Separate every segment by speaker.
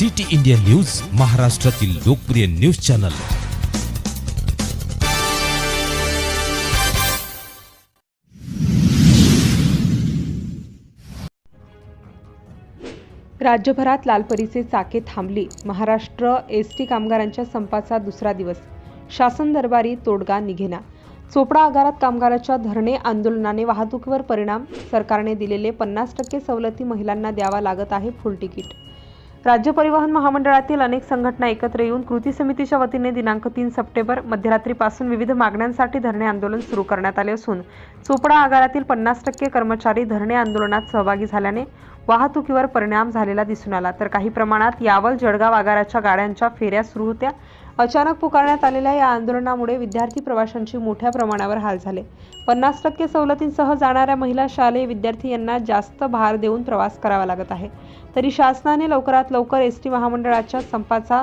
Speaker 1: City India news महाराष्ट्रातील लोकप्रिय news channel.
Speaker 2: राज्यभरात लालपरीचे चाके थांबली. महाराष्ट्र एस टी कामगारांच्या संपाचा दुसरा दिवस. शासन दरबारी तोडगा निघेना. चोपडा आगारात कामगाराच्या धरणे आंदोलनाने वाहतुकीवर परिणाम. सरकारने दिलेले पन्नास टक्के सवलती महिलांना द्यावा लागत आहे फुल तिकीट. राज्य परिवहन महामंडळातील अनेक संघटना एकत्र येऊन कृती समितीच्या वतीने दिनांक तीन सप्टेंबर मध्यरात्रीपासून विविध मागण्यांसाठी धरणे आंदोलन सुरू करण्यात आले असून चोपडा आगारातील पन्नास टक्के कर्मचारी धरणे आंदोलनात सहभागी झाल्याने वाहतुकीवर परिणाम झालेला दिसून आला. तर काही प्रमाणात यावल जळगाव आगाराच्या गाड्यांच्या फेऱ्या सुरू होत्या. अचानक पुकारण्यात आलेल्या या आंदोलनामुळे विद्यार्थी प्रवाशांची मोठ्या प्रमाणावर हाल झाले. पन्नास टक्के सवलतींसह जाणाऱ्या महिला शालेय विद्यार्थी यांना जास्त भार देऊन प्रवास करावा लागत आहे. तरी शासनाने लवकरात लवकर एस टी महामंडळाच्या संपाचा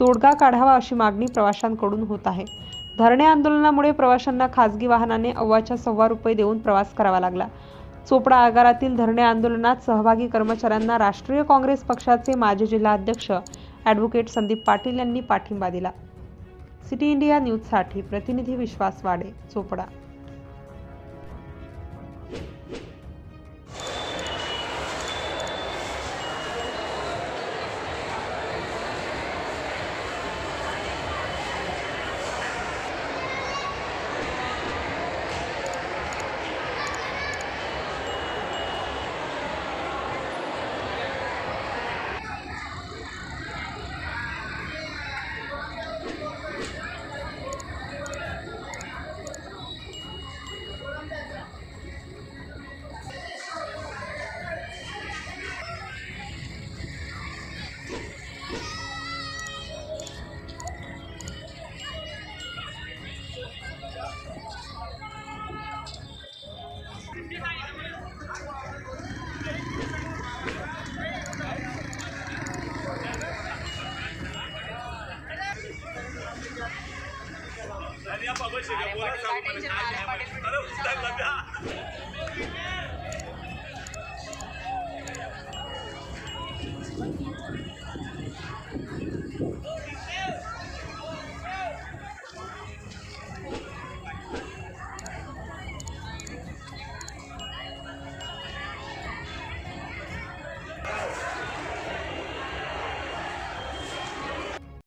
Speaker 2: तोडगा काढावा अशी मागणी प्रवाशांकडून होत आहे. धरणे आंदोलनामुळे प्रवाशांना खासगी वाहनाने अव्वाच्या सव्वा रुपये देऊन प्रवास करावा लागला. चोपडा आगारातील धरणे आंदोलनात सहभागी कर्मचाऱ्यांना राष्ट्रीय काँग्रेस पक्षाचे माजी जिल्हाध्यक्ष ॲडव्होकेट संदीप पाटील यांनी पाठिंबा दिला. सिटी इंडिया न्यूजसाठी प्रतिनिधी विश्वास वाडे चोपडा.
Speaker 3: अरे उचलला